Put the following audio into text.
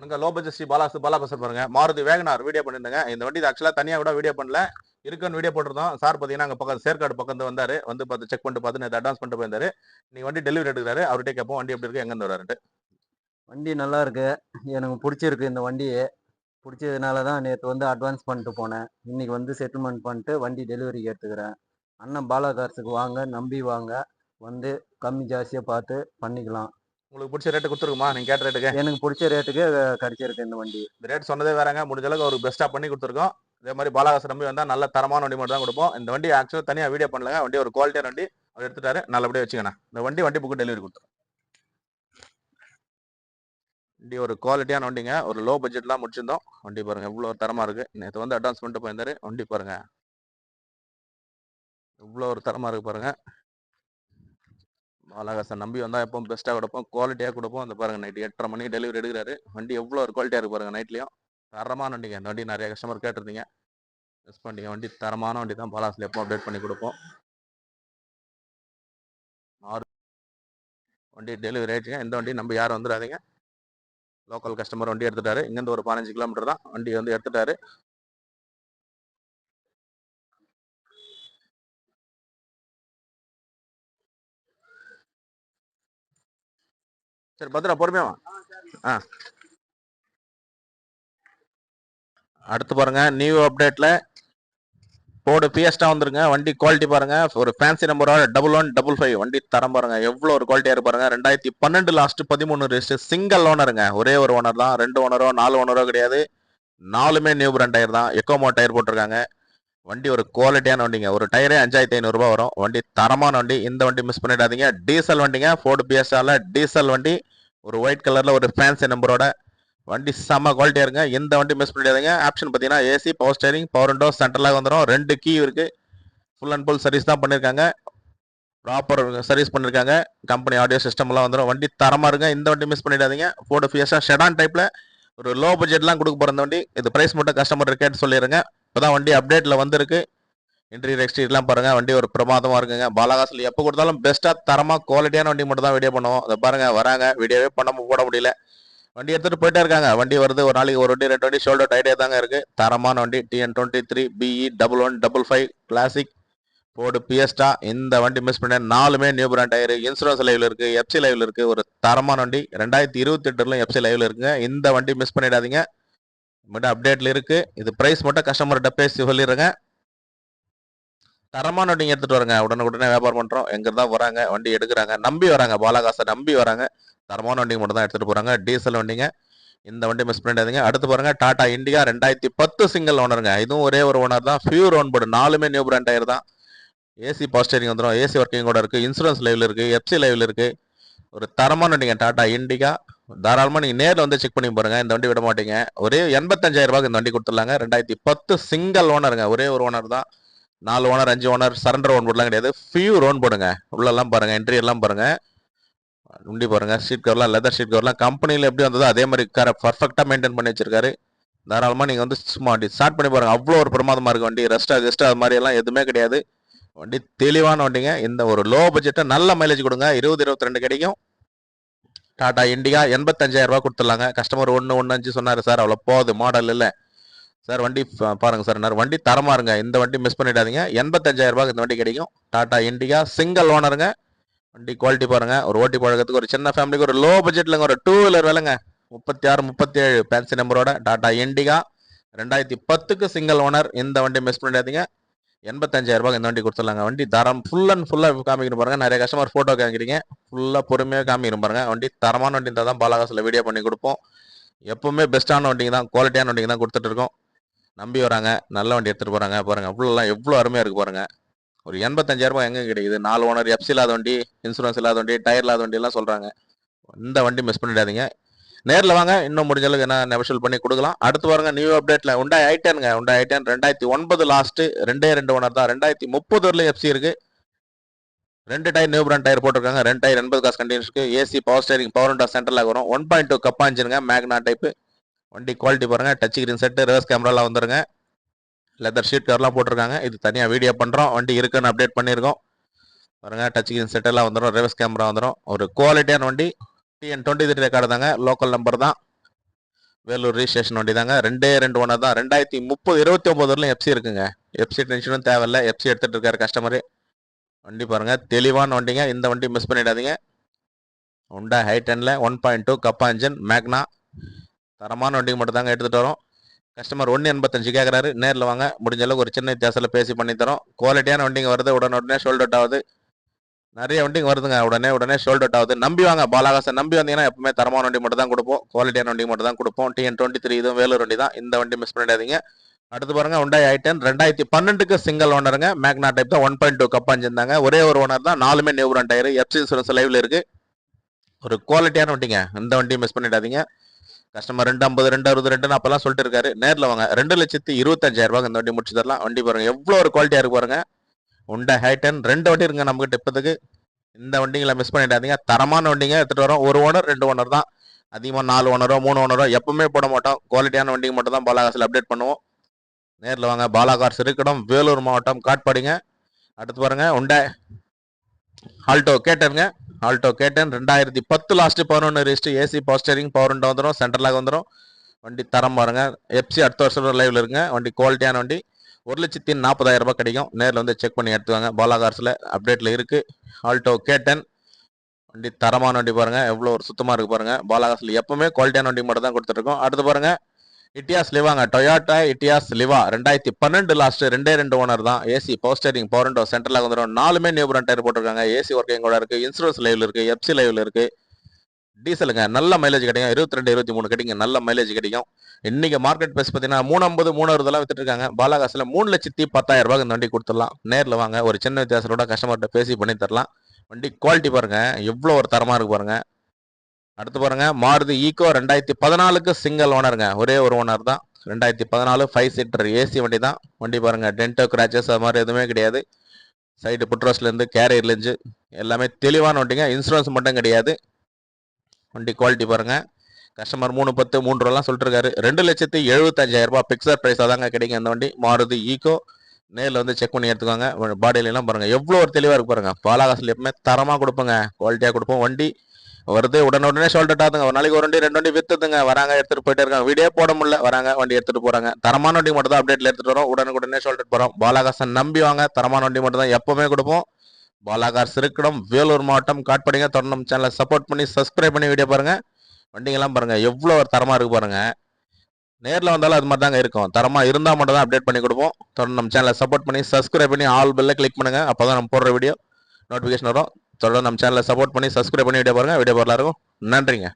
வணக்கம். Low budget Sri பாலாசு பாலா பேசுற பாருங்க. மாருதி வேகனார் வீடியோ பண்ணிருந்தேங்க. இந்த வண்டி ஆக்சுவலாக தனியாக கூட வீடியோ பண்ணல. இருக்குன்னு வீடியோ போட்டிருந்தோம். சார் பார்த்தீங்கன்னா அங்கே பக்கம் சேர்க்காடு பக்கம் வந்தார். வந்து பார்த்து செக் பண்ணிட்டு பார்த்து நேற்று அட்வான்ஸ் பண்ணிட்டு போயிருந்தாரு. நீ வண்டி டெலிவரி எடுக்கிறாரு. அவர்கிட்ட கேட்போம். வண்டி எப்படி இருக்கு? எங்கேருந்து வராருன்ட்டு. வண்டி நல்லா இருக்கு. எனக்கு பிடிச்சிருக்கு இந்த வண்டியை பிடிச்சதுனால தான் நேற்று வந்து அட்வான்ஸ் பண்ணிட்டு போனேன். இன்னைக்கு வந்து செட்டில்மெண்ட் பண்ணிட்டு வண்டி டெலிவரி எடுத்துக்கிறேன். அண்ணன் பாலா கார்ஸுக்கு வாங்க. நம்பி வாங்க. வந்து கம்மி ஜாஸ்தியாக பார்த்து பண்ணிக்கலாம். உங்களுக்கு பிடிச்ச ரேட்டு கொடுத்துருக்குமா? நீங்க கேட்ட ரேட்டுக்கு எனக்கு பிடிச்ச ரேட்டுக்கு கிடைச்சிருக்கு இந்த வண்டி. இந்த ரேட் சொன்னதே வேறங்க. முடிஞ்ச அளவுக்கு ஒரு பெஸ்ட்டாக பண்ணி கொடுத்துருக்கோம். இதே மாதிரி பாலாகாசு நம்பி வந்தால் நல்ல தரமான வண்டி மட்டும் தான் கொடுப்போம். இந்த வண்டி ஆக்சுவலாக தனியாக வீடியோ பண்ணலங்க. வண்டி ஒரு குவாலிட்டியான வண்டி. அவர் எடுத்துட்டாரு. நல்லபடியாக வச்சுக்கண்ணா இந்த வண்டி வண்டி புக்கு டெலிவரி கொடுத்துரும். வண்டி ஒரு குவாலிட்டியான வண்டிங்க. ஒரு லோ பட்ஜெட்லாம் முடிச்சிருந்தோம். வண்டி பாருங்க எவ்வளோ தரமா இருக்கு. நேற்று வந்து அட்வான்ஸ் பண்ணிட்டு போயிருந்தாரு. வண்டி பாருங்க. எவ்வளோ ஒரு தரமா இருக்கு பாருங்க பாலாகாசன் நம்பி வந்தால் எப்போ பெஸ்ட்டாக கொடுப்போம். குவாலிட்டியாக கொடுப்போம். அந்த பாருங்க நைட்டு எட்டரை மணிக்கு டெலிவரி எடுக்கிறாரு. வண்டி எவ்வளோ ஒரு குவாலிட்டியாக இருக்கு பாருங்கள் நைட்லையும் தரமான வண்டிங்க. இந்த வண்டி நிறைய கஸ்டமர் கேட்டிருந்தீங்க. மிஸ் பண்ணிங்க. வண்டி தரமான வண்டி தான். பாலாஸில் எப்போ அப்டேட் பண்ணி கொடுப்போம். ஆறு வண்டி டெலிவரி ஆயிடுச்சுங்க. இந்த வண்டி நம்ம யாரும் வந்துடாதீங்க. லோக்கல் கஸ்டமர் வண்டி எடுத்துட்டாரு. இங்கேருந்து ஒரு பதினஞ்சு கிலோமீட்டர் தான் வண்டி வந்து எடுத்துட்டாரு. சரி பத்திரா பொறுமையா வா. ஆ அடுத்து பாருங்க நியூ அப்டேட்ல போடு பிஎஸ்டா வந்துருங்க வண்டி குவாலிட்டி பாருங்க ஒரு ஃபேன்சி நம்பரோட டபுள் ஒன் டபுள் ஃபைவ் வண்டி தரம் பாருங்க எவ்வளோ ஒரு குவாலிட்டியா இருக்கு பாருங்க ரெண்டாயிரத்தி பன்னெண்டு லாஸ்ட் பதிமூணு ரெஜிஸ்டர் சிங்கிள் ஓனருங்க ஒரே ஒரு ஓனர் தான் ரெண்டு ஓனரோ நாலு ஓனரோ கிடையாது நாலுமே நியூ பிராண்ட் டயர் தான் எக்கோமோ டயர் போட்டிருக்காங்க. வண்டி ஒரு குவாலிட்டியான வண்டிங்க. ஒரு டயரே அஞ்சாயிரத்தி ஐநூறுரூபா வரும். வண்டி தரமான வண்டி. இந்த வண்டி மிஸ் பண்ணிடாதீங்க. டீசல் வண்டிங்க. ஃபோர்டு பிஎஸ்ஆரில் டீசல் வண்டி. ஒரு ஒயிட் கலரில் ஒரு ஃபேன்சி நம்பரோட வண்டி செம்ம குவாலிட்டியாக இருங்க எந்த வண்டி மிஸ் பண்ணிடாதீங்க. ஆப்ஷன் பார்த்தீங்கன்னா AC power steering power window சென்ட்ரலாக வந்துடும் ரெண்டு கீ இருக்குது ஃபுல் அண்ட் ஃபுல் சர்வீஸ் தான் பண்ணியிருக்காங்க ப்ராப்பர் சர்வீஸ் பண்ணியிருக்காங்க கம்பெனி ஆடியோ சிஸ்டம்லாம் வந்துடும் வண்டி தரமாக இருங்க இந்த வண்டி மிஸ் பண்ணிடாதீங்க. ஃபோர்டு ஃபியஸா ஷெடான் டைப்பில் ஒரு லோ பட்ஜெட்லாம் கொடுக்க போகிற இந்த வண்டி. இது ப்ரைஸ் மட்டும் கஸ்டமர் கேட்டு சொல்லிடுங்க இப்போதான் வண்டி அப்டேட்ல வந்திருக்கு. இன்டீரியர் எக்ஸ்டீரியர்லாம் பாருங்க வண்டி ஒரு பிரமாதமாக இருக்குங்க. பாலாகாசில் எப்போ கொடுத்தாலும் பெஸ்ட்டாக தரமாக குவாலிட்டியான வண்டி மட்டும் தான் வீடியோ பண்ணுவோம். அதை பாருங்கள் வராங்க வீடியோவே பண்ண போட முடியல. வண்டி எடுத்துகிட்டு போயிட்டே இருக்காங்க. வண்டி வருது ஒரு நாளைக்கு ஒரு வண்டி ரெண்டு வண்டி ஷோல்டர் டைட்டே தாங்க இருக்குது தரமான வண்டி TN twenty three B E double one double five classic Ford Fiesta இந்த வண்டி மிஸ் பண்ண நாலுமே நியூ பிராண்ட் டயர் இன்சூரன்ஸ் லைவில் இருக்குது எஃப்சி லைவில் இருக்குது ஒரு தரமான வண்டி ரெண்டாயிரத்தி இருபத்தி எட்டுல எஃப்சி லைவ்ல இருக்குங்க. இந்த வண்டி மிஸ் பண்ணிடாதீங்க. மட்டும் அப்டேட்ல இருக்கு. இது பிரைஸ் மட்டும் கஸ்டமர்கிட்ட பேசி சொல்லிடுறேங்க. தரமான வண்டிங்க எடுத்துட்டு வரங்க உடனே உடனே வியாபாரம் பண்றோம். எங்க இருந்தா வராங்க. வண்டி எடுக்கிறாங்க. நம்பி வராங்க. பாலாகாசை நம்பி வராங்க. தரமான வண்டிங்க மட்டும் தான் எடுத்துட்டு போறாங்க. டீசல் வண்டிங்க. இந்த வண்டி மிஸ் பண்ணிடாதீங்க. அடுத்து பாருங்க டாடா இண்டிகா ரெண்டாயிரத்தி பத்து சிங்கிள் ஓனருங்க இதுவும் ஒரே ஒரு ஓனர் தான். ஃபியூர் ஓன் போர்டு நாலுமே நியூ பிராண்ட் டயர் தான். ஏசி பாஸ்டரிங் வந்துடும் ஏசி ஒர்க்கிங் கூட இருக்கு. இன்சூரன்ஸ் லைவ்ல இருக்கு. எஃப்சி லைவ்ல இருக்கு. ஒரு தரமான வண்டிங்க. டாடா இண்டிகா தாராளமாக நீங்கள் நேரில் வந்து செக் பண்ணி பாருங்க. இந்த வண்டி விட மாட்டீங்க. ஒரே எண்பத்தஞ்சாயிரம் ரூபாய்க்கு இந்த வண்டி கொடுத்துடலாங்க. ரெண்டாயிரத்தி பத்து சிங்கிள் ஓனருங்க ஒரே ஒரு ஓனர் தான். நாலு ஓனர் அஞ்சு ஓனர் சரண்டர் ஓன் போடலாம் கிடையாது. ஃபியூ ஓன் போடுங்க உள்ளெல்லாம் பாருங்கள் இன்டீரியர்லாம் பாருங்கள் வண்டி பாருங்க. சீட் கவர்லாம் லெதர் ஷீட் கவர்லாம் கம்பெனியில் எப்படி வந்ததோ அதே மாதிரி காரை பர்ஃபெக்டாக மெயின்டைன் பண்ணி வச்சிருக்காரு. தாராளமாக நீங்கள் வந்து சும்மா வண்டி ஸ்டார்ட் பண்ணி பாருங்கள் அவ்வளோ ஒரு பிரமாதமாக இருக்கு வண்டி. ரெஸ்ட்டாக கெஸ்டா அது மாதிரி எல்லாம் எதுவுமே கிடையாது. வண்டி தெளிவான வண்டிங்க. இந்த ஒரு லோ பட்ஜெட்டை நல்ல மைலேஜ் கொடுங்க. இருபது இருபத்தி ரெண்டு கிடைக்கும். டாடா இண்டிகா எண்பத்தஞ்சாயிரம் ரூபாய் கொடுத்துடலாங்க. கஸ்டமர் ஒன்று ஒன்று அஞ்சு சொன்னார் சார். அவ்வளோ போகுது. மாடல் இல்லை. சார் வண்டி பாருங்கள் பாருங்க சார் நான் வண்டி தரமா இருங்க இந்த வண்டி மிஸ் பண்ணிடாதீங்க. எண்பத்தஞ்சாயிரம் ரூபாய்க்கு இந்த வண்டி கிடைக்கும். டாடா இண்டிகா சிங்கிள் ஓனருங்க வண்டி குவாலிட்டி பாருங்க. ஒரு ஓட்டி பழக்கத்துக்கு ஒரு சின்ன ஃபேமிலிக்கு ஒரு லோ பட்ஜெட்லங்க ஒரு டூ வீலர் விலைங்க. முப்பத்தி ஆறு முப்பத்தி ஏழு பேன்சி நம்பரோட டாடா இண்டிகா. ரெண்டாயிரத்தி பத்துக்கு சிங்கிள் ஓனர் இந்த வண்டி மிஸ் பண்ணிடாதீங்க. எண்பத்தஞ்சாயிரம் ரூபாய்க்கு இந்த வண்டி கொடுத்துடலாங்க. வண்டி தரம் ஃபுல் அண்ட் ஃபுல்லாக காமிக்கணும் பாருங்க. நிறைய கஸ்டமர் ஃபோட்டோ காமிக்கிறீங்க. ஃபுல்லாக பொறுமையாக காமிக்கணும் பாருங்க. வண்டி தரமான வண்டி இருந்தால் தான் பாலாகாசில் வீடியோ பண்ணி கொடுப்போம். எப்பவுமே பெஸ்ட்டான வண்டிங்க தான். குவாலிட்டியான வண்டிங்க தான் கொடுத்துட்டு இருக்கோம். நம்பி வராங்க. நல்ல வண்டி எடுத்துகிட்டு போகிறாங்க பாருங்கள் அவ்வளோலாம் எவ்வளோ அருமையாக இருக்கு பாருங்கள் ஒரு எண்பத்தஞ்சாயிரம் ரூபாய் கிடைக்குது? நாலு ஓனர் எஃப்சி இல்லாத வண்டி இன்சூரன்ஸ் இல்லாத வண்டி டயர் இல்லாத வண்டி எல்லாம் சொல்றாங்க. இந்த வண்டி மிஸ் பண்ணிடாதீங்க. நேரில் வாங்க. இன்னும் முடிஞ்ச அளவுக்கு என்ன நெபஷல் பண்ணி கொடுக்கலாம். அடுத்து பாருங்க நியூ அப்டேட்ல உண்டாய் ஐட்டனுங்க உண்டாய் ஐட்டன் ரெண்டாயிரத்தி ஒன்பது லாஸ்ட் ரெண்டே ரெண்டு ஓனர் தான். ரெண்டாயிரத்தி முப்பது வரலையும் எஃப்சி இருக்கு. ரெண்டு டயர் நியூ பிராண்ட் டயர் போட்டிருக்காங்க. ரெண்டு டயர் எண்பது காசு கண்டிஷனுக்கு AC power steering power window சென்டர்ல வரும். ஒன் பாயிண்ட் டூ கப்பாஞ்சிருங்க மேக்னா டைப் வண்டி குவாலிட்டி பாருங்க. டச் ஸ்கிரீன் செட்டு ரிவர்ஸ் கேமராலாம் வந்துருங்க. லெதர் ஷீட் கவர்லாம் போட்டிருக்காங்க. இது தனியாக வீடியோ பண்ணுறோம் வண்டி இருக்குன்னு அப்டேட் பண்ணியிருக்கோம். பாருங்க டச் ஸ்கிரீன் செட்டெல்லாம் வந்துடும் ரிவர்ஸ் கேமரா வந்துடும் ஒரு குவாலிட்டியான வண்டி. டிஎன் டுவெண்ட்டி த்ரீ ரெக்கார்டு தாங்க லோக்கல் நம்பர் தான். வேலூர் ரிஜிஸ்ட்ரேஷன் வண்டி தாங்க ரெண்டே ரெண்டு ஓனர் தான். ரெண்டாயிரத்தி முப்பது இருபத்தி ஒன்பது வரலும் எஃப்சி இருக்குங்க எஃப்சி டென்ஷனும் தேவையில்ல. எஃப்சி எடுத்துட்டு இருக்காரு கஸ்டமரு வண்டி பாருங்கள் தெளிவான வண்டிங்க. இந்த வண்டி மிஸ் பண்ணிடாதீங்க. உண்டா ஹை டெனில் one point two Kappa engine Magna தரமான வண்டிக்கு மட்டும் தாங்க எடுத்துகிட்டு வரோம். கஸ்டமர் ஒன்று எண்பத்தஞ்சு கேட்குறாரு நேரில் வாங்க. முடிஞ்ச அளவுக்கு ஒரு சின்ன வித்தியாசத்தில் பேசி பண்ணித்தரோம். குவாலிட்டியான வண்டிங்க வருது. உடனே உடனே ஷோல்ட் அவுட் ஆகுது. நிறைய வண்டிங்க வருதுங்க. உடனே உடனே ஷோல்ட் அவுட் ஆகுது. நம்பி வாங்க பாலாகாசன் நம்பி வந்தீங்கன்னா எப்பவுமே தரமான வண்டி மட்டும் தான் கொடுப்போம். குவாலிட்டியான வண்டி மட்டும் தான் கொடுப்போம். டிஎன் டுவெண்ட்டி த்ரீ இதுவும் வேலூர் வண்டி தான். இந்த வண்டி மிஸ் பண்ணிடாதீங்க. அடுத்து பாருங்க உண்டாய் ஐட்டன் ரெண்டாயிரத்தி பன்னெண்டுக்கு சிங்கிள் ஓனருங்க மேக்னா டைப் தான். ஒன் பாயிண்ட் டூ கப் இருந்தாங்க ஒரே ஒரு ஓனர் தான். நாலுமே நியூபரன் டயர் எஃப்சி இன்சூரன்ஸ் லைவ்ல இருக்கு. ஒரு குவாலிட்டியான வண்டிங்க. இந்த வண்டியும் மிஸ் பண்ணிடாதீங்க. கஸ்டமர் ரெண்டு ஐம்பது ரெண்டு அறுபது ரெண்டு நாற்பதெல்லாம் சொல்லிட்டு இருக்காரு. நேரில் வாங்க. ரெண்டு லட்சத்தி இருபத்தஞ்சாயிரம் ரூபாய் இந்த வண்டி முடிச்சு தரலாம். வண்டி பாருங்க எவ்வளோ ஒரு குவாலிட்டியாக இருக்கு பாருங்க. உண்டை ஹைட்டன் ரெண்டு வண்டி இருங்க நமக்கு இப்போதுக்கு. இந்த வண்டிங்களை மிஸ் பண்ணிடாதீங்க. தரமான வண்டிங்க எடுத்துகிட்டு வரோம். ஒரு ஓனர் ரெண்டு ஓனர் தான். அதிகமாக நாலு ஓனரோ மூணு ஓனரோ எப்பவுமே போட மாட்டோம். குவாலிட்டியான வண்டிங்க மட்டும் தான் பாலாகாசில் அப்டேட் பண்ணுவோம். நேரில் வாங்க. பாலாகார்ஸ் இருக்கணும். வேலூர் மாவட்டம் காட்பாடிங்க. அடுத்து பாருங்க. உண்டை ஆல்டோ கேட்டருங்க ஆல்டோ கேட்டன் ரெண்டாயிரத்தி பத்து லாஸ்ட்டு பதினொன்று wrist AC power steering steering power வந்துடும் சென்ட்ரலாக வந்துடும் வண்டி தரம் பாருங்க. எஃப்சி அடுத்த வருஷம் லைவில் இருங்க வண்டி குவாலிட்டியான வண்டி. ஒரு லட்சத்தி நாற்பதாயிரம் ரூபாய் கிடைக்கும். நேரில் வந்து செக் பண்ணி எடுத்துவாங்க பாலாகார்ஸில் அப்டேட்டில் இருக்குது ஆல்டோ கேட்டன் வண்டி தரமான வண்டி பாருங்கள் எவ்வளோ ஒரு சுத்தமாக இருக்குது பாருங்கள் பாலாகாஸில் எப்பவுமே குவாலிட்டியான வண்டி மட்டும் தான் கொடுத்துருக்கோம் அடுத்து பாருங்கள் இட்டியாஸ் லிவாங்க டொயாட்டா இட்டியாஸ் லிவா ரெண்டாயிரத்தி பன்னெண்டு லாஸ்ட் ரெண்டே ரெண்டு ஓனர் தான். ஏசி பவர் ஸ்டேரிங் பவர் சென்ட்ரலாக வந்துடும் நாலுமே நியூ பிராண்ட் டயர் போட்டிருக்காங்க. ஏசி ஒர்க்கிங் கூட இருக்குது இன்சூரன்ஸ் லைவில் இருக்குது எஃப்சி லைவில் இருக்குது டீசலுங்க நல்ல மைலேஜ் கிடைக்கும். இருபத்தி ரெண்டு இருபத்தி மூணு கிடைக்கும். நல்ல மைலேஜ் கிடைக்கும். இன்னைக்கு மார்க்கெட் பிரைஸ் பார்த்தீங்கன்னா மூணு ஐம்பது மூணு அறுபதுலாம் வித்துட்டு இருக்காங்க. பாலாகாசில் மூணு லட்சத்தி பத்தாயிரம் ரூபாய்க்கு இந்த வண்டி கொடுத்துடலாம். நேரில் வாங்க. ஒரு சின்ன வித்தியாசத்தோட கஸ்டமர்கிட்ட பேசி பண்ணி தரலாம். வண்டி குவாலிட்டி பாருங்க. எவ்வளோ ஒரு தரமாக இருக்கு பாருங்க. அடுத்து பாருங்க. மாருதி ஈகோ ரெண்டாயிரத்தி பதினாலுக்கு சிங்கிள் ஓனருங்க ஒரே ஒரு ஓனர் தான். ரெண்டாயிரத்தி பதினாலு ஃபைவ் சீட்டர் ஏசி வண்டி தான். வண்டி பாருங்க. டென்டோ கிராச்சஸ் அது மாதிரி எதுவுமே கிடையாது. சைடு புட்ரோஸ்லேருந்து கேரியர்லேருந்து எல்லாமே தெளிவான வண்டிங்க. இன்சூரன்ஸ் மட்டும் கிடையாது. வண்டி குவாலிட்டி பாருங்க. கஸ்டமர் மூணு பத்து மூன்று ரூபாலாம் சொல்லிட்டுருக்காரு. ரெண்டு லட்சத்தி எழுபத்தஞ்சாயிரம் ரூபாய் பிக்சர் பிரைஸாக தாங்க கிடைக்கும் அந்த வண்டி. மாறுது ஈகோ நேரில் வந்து செக் பண்ணி எடுத்துக்கோங்க. பாடியில எல்லாம் பாருங்க. எவ்வளோ ஒரு தெளிவாக இருக்கு பாருங்க. பாலாகாசில் எப்பவுமே தரமாக கொடுப்போங்க. குவாலிட்டியாக கொடுப்போம் வண்டி. வருது. உடனே உடனே ஆகுதுங்க ஒரு நாளைக்கு ஒரு வண்டி ரெண்டு வண்டி வித்துதுங்க. வராங்க எடுத்துட்டு போயிட்டே இருக்காங்க. வீடியோ போட முடியல. வராங்க வண்டி எடுத்துட்டு போறாங்க. தரமான வண்டி மட்டும் தான் அப்டேட்ல எடுத்துட்டு வரோம். உடனுக்குடனே சொல்லிட்டு போறோம். பாலாகாசன் நம்பி வாங்க. தரமான வண்டி மட்டும் தான் எப்பவுமே கொடுப்போம். பாலாகார் சிறுக்கிடம் வேலூர் மாவட்டம் காட்பாடிங்க. தொடர்ந்து சேனலை சப்போர்ட் பண்ணி சப்ஸ்கிரைப் பண்ணி வீடியோ பாருங்கள் வண்டிங்கெல்லாம் பாருங்கள் எவ்வளோ ஒரு தரமாக இருக்குது பாருங்க. நேரில் வந்தாலும் அது மாதிரி தாங்க இருக்கும். தரமாக இருந்தால் மட்டும் தான் அப்டேட் பண்ணி கொடுப்போம். தொடர்ந்து நம்ம சேனலை சப்போர்ட் பண்ணி சப்ஸ்கிரைப் பண்ணி ஆல் பெல்ல கிளிக் பண்ணுங்கள் அப்போ தான் நம்ம போடுற வீடியோ நோட்டிஃபிகேஷன் வரும். தொடர்ந்து நம்ம சேனலை சப்போர்ட் பண்ணி சப்ஸ்கிரைப் பண்ணி வீடியோ பாருங்கள் வீடியோ பாருங்க இருக்கும் நன்றிங்க.